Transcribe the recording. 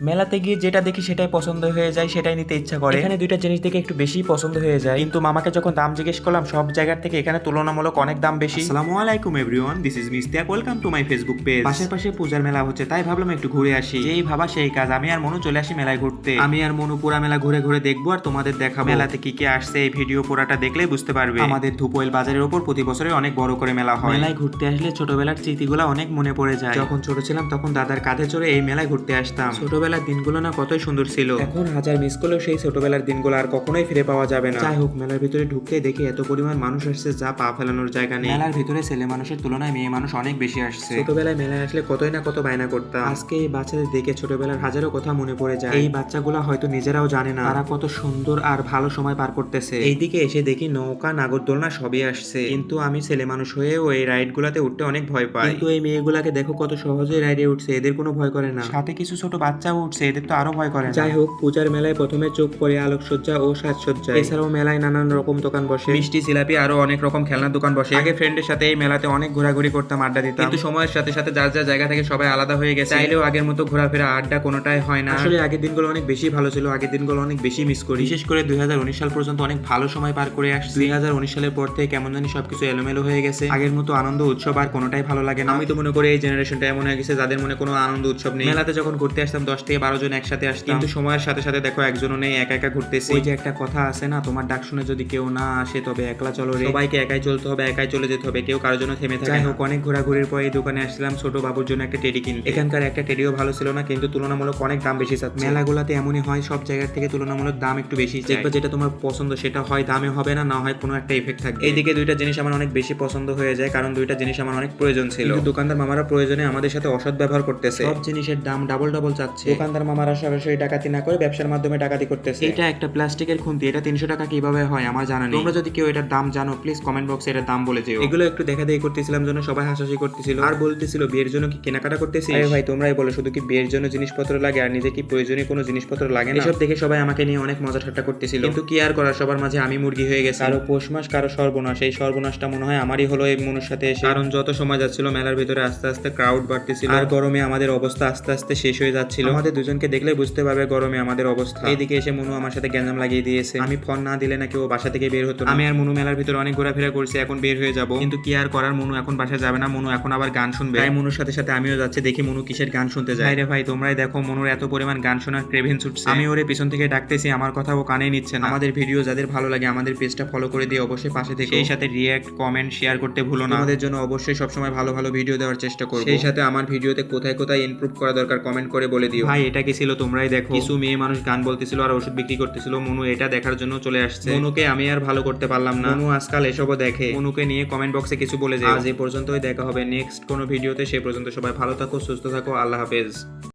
মেলাতে গিয়ে যেটা দেখি সেটাই পছন্দ হয়ে যায় সেটাই নিতে ইচ্ছা করে। এখানে দুইটা জিনিস দেখে একটু বেশি পছন্দ হয়ে যায়। কিন্তু মামাকে যখন দাম জিজ্ঞেস করলাম সব জায়গার থেকে এখানে তুলনামূলক অনেক দাম বেশি। আসসালামু আলাইকুম everyone this is Mistiyak welcome to my Facebook page পাশের পাশে পূজার মেলা হচ্ছে তাই ভাবলাম একটু ঘুরে আসি। যেই ভাবা সেই কাজ আমি আর মনু চলে আসি মেলায় ঘুরতে। আমি আর মনু পুরা মেলা ঘুরে ঘুরে দেখব আর তোমাদের দেখাবো। মেলাতে কি কি আসছে এই ভিডিও পুরাটা দেখলেই বুঝতে পারবে। আমাদের ধুপোয়েল বাজারের উপর প্রতি বছরে অনেক বড় করে মেলা হয়। মেলায় ঘুরতে আসলে ছোটবেলার স্মৃতিগুলো অনেক মনে পড়ে যায়। যখন ছোট ছিলাম তখন দাদার কাঁধে চড়ে এই মেলায় ঘুরতে আসতাম। ছোটবেলার দিনগুলো না কতই সুন্দর ছিল। এখন হাজার মিস করলেও সেই ছোটবেলার দিনগুলো আর কখনোই ফিরে পাওয়া যাবে না। যাই হোক মেলার ভিতরে ঢুকতেই দেখি এত পরিমাণ মানুষ আসছে যা পা ফেলানোর জায়গা নেই। মেলার ভিতরে ছেলে মানুষের তুলনায় মেয়ে মানুষ অনেক বেশি আসছে। ছোটবেলায় মেলায় আসলে কতই না কত বায়না করতাম। আজকে এই বাচ্চাদের দেখে ছোটবেলার হাজারো কথা মনে পড়ে যায়। এই বাচ্চাগুলো হয়তো নিজেরাও জানে না। তারা কত সুন্দর আর ভালো সময় পার করতেছে। এইদিকে এসে দেখি নৌকা নাগরদোলনা সবই আসছে। কিন্তু আমি ছেলে মানুষ হয়েও এই রাইড গুলাতে উঠতে অনেক ভয় পাই। কিন্তু এই মেয়েগুলাকে দেখো কত সহজে রাইডে উঠছে এদের কোনো ভয় করে না। সাথে কিছু ছোট বাচ্চাও উঠছে এদের তো আরও ভয় করে যাই হোক পূজার মেলায় প্রথমে চোখ পড়ে আলোকসজ্জা ও সাজসজ্জা। এছাড়াও মেলায় নানান রকম দোকান বসে। মিষ্টি জিলাপি আরও অনেক রকম খেলনার দোকান বসে। আগে ফ্রেন্ডের সাথে এই মেলাতে অনেক ঘোরাঘুরি করতাম আড্ডা দিতাম। কিন্তু সময়ের সাথে সাথে যার যার জায়গা থেকে সবাই আলাদা হয়ে গেছে। চাইলেও আগের মতো ঘোরাফেরা আড্ডা কোনোটাই হয় না। আসলে আগের দিনগুলো অনেক বেশি ভালো ছিল আগের দিনগুলো অনেক বেশি মিস করি। বিশেষ করে দুই হাজার উনিশ সাল পর্যন্ত অনেক ভালো সময় পার করে আসছি। দুই হাজার সালের পর থেকে কেমন জানি সবকিছু এলোমেলো হয়ে গেছে। আগের মতো আনন্দ উৎসব আর কোনোটাই ভালো লাগে না। আমি তো মনে করি এই জেনারেশনটা এমন হয়ে গেছে যাদের মনে কোনো আনন্দ উৎসব নেই। মেলাতে যখন ঘুরতে আসতাম দশ থেকে বারো জন একসাথে আসতাম। কিন্তু সময়ের সাথে সাথে দেখো একজনও নেই একা একা ঘুরতেছে। ওই যে একটা কথা আছে না তোমার ডাক শুনে যদি কেউ না আসে তবে একলা চলো রে। সবাইকে একাই চলতে হবে একাই চলে যেতে হবে কেউ কারোর জন্য থেমে থাকে হোক অনেক ঘোরাঘুরির পর এই দোকানে আসলাম ছোট বাবুর জন্য একটা টেডি কিনতে। এখানকার একটা টেডিও ভালো ছিল না কিন্তু তুলনামূলক অনেক দাম বেশি চাচ্ছে মেলাগুলাতে এমনই হয় সব জায়গার থেকে তুলনামূলক দাম একটু বেশি দেখবে যেটা তোমার পছন্দ সেটা হয় দামে হবে না না হয় কোনো একটা ইফেক্ট থাকবে। এইদিকে দুইটা জিনিস আমার অনেক বেশি পছন্দ হয়ে যায় কারণ দুইটা জিনিস আমার অনেক প্রয়োজন ছিল। দোকানদার মামারা প্রয়োজনে আমাদের সাথে অসৎ ব্যবহার করতেছে। সব জিনিসের দাম ডাবল ডাবল চাচ্ছে দোকানদার মামারা সরাসরি ডাকাতি না করে ব্যবসার মাধ্যমে ডাকাতি করতেছে। এটা একটা প্লাস্টিকের খুন্তি এটা তিনশো টাকা কীভাবে হয় আমার জানা নেই। তোমরা যদি কেউ এটার দাম জানো প্লিজ কমেন্ট বক্সে এটার দাম বলে যেও। এগুলো একটু দেখা দেখি করতেছিলাম জন্য সবাই হাসাহাসি করতেছিল। আর বলতেছিল বিয়ের জন্য কি কেনাকাটা করতেছি আরে ভাই তোমরাই বলো শুধু কি বিয়ের জন্য জিনিসপত্র লাগে আর নিজে কি প্রয়োজনীয় কোনো জিনিসপত্র লাগে না? এসব দেখে সবাই আমাকে নিয়ে অনেক মজা ঠাট্টা করতেছিল। কিন্তু কি আর করার সবার মাঝে আমি মুরগি হয়ে গেছি। কারও পৌষ মাস কারও সর্বনাশ। এই সর্বনাশটা মনে হয় আমারই হলো এই মনুর সাথে এসে। কারণ যত সময় যাচ্ছিল মেলার ভিতরে আস্তে আস্তে ক্রাউড বাড়তেছিল। আর গরমে আমাদের অবস্থা আস্তে আস্তে শেষ হয়ে যাচ্ছিল। আমাদের দুজনকে দেখলে বুঝতে পারবে গরমে আমাদের অবস্থা। এইদিকে এসে মনু আমার সাথে গ্যাঞ্জাম লাগিয়ে দিয়েছে। আমি ফোন না দিলে নাকি ও বাসা থেকে বের হতো আমি আর মনু মেলার ভিতরে অনেক ঘোরাফেরা করছি, এখন বের হয়ে যাব। কিন্তু কি আর করার, মনু এখন বাসা যাবে না। মনু এখন আবার গান শুনবে। তাই মনুর সাথে সাথে আমিও যাচ্ছি, দেখি মনু কিসের গান শুনতে যায়। রে ভাই, তোমরাই দেখো মনুর এত পরিমাণ গান শোনার ক্রেভেন ছুটছে আমি ওরে পিছন থেকে ডাকতেছি, আমার কথা ও কানে নিচ্ছে না। আমাদের ভিডিও যাদের ভালো লাগে আমাদের পেজটা ফলো করে দিয়ে অবশ্যই পাশে থেকে। সেই সাথে রিয়্যাক্ট কমেন্ট শেয়ার করতে ভুলো না। আমাদের জন্য অবশ্যই সবসময় ভালো ভালো ভিডিও দেওয়ার চেষ্টা করব। সেই সাথে আমার ভিডিওতে কোথায় কোথায় ইমপ্রুভ করা দরকার কমেন্ট করে বলে দিও। ভাই এটা কি ছিল? তোমরাই দেখো। কিছু মেয়ে মানুষ গান বলতেছিল আর ওষুধ বিক্রি করতেছিল। মনু এটা দেখার জন্য চলে আসছে। মনুকে আমি আর ভালো করতে পারলাম না। মনু আজকাল এসবও দেখে। মনুকে নিয়ে কমেন্ট বক্সে কিছু বলে যায় আজ এই পর্যন্তই দেখা হবে নেক্সট কোনো ভিডিওতে সে পর্যন্ত সবাই ভালো থাকো সুস্থ থাকো আল্লাহ হাফেজ।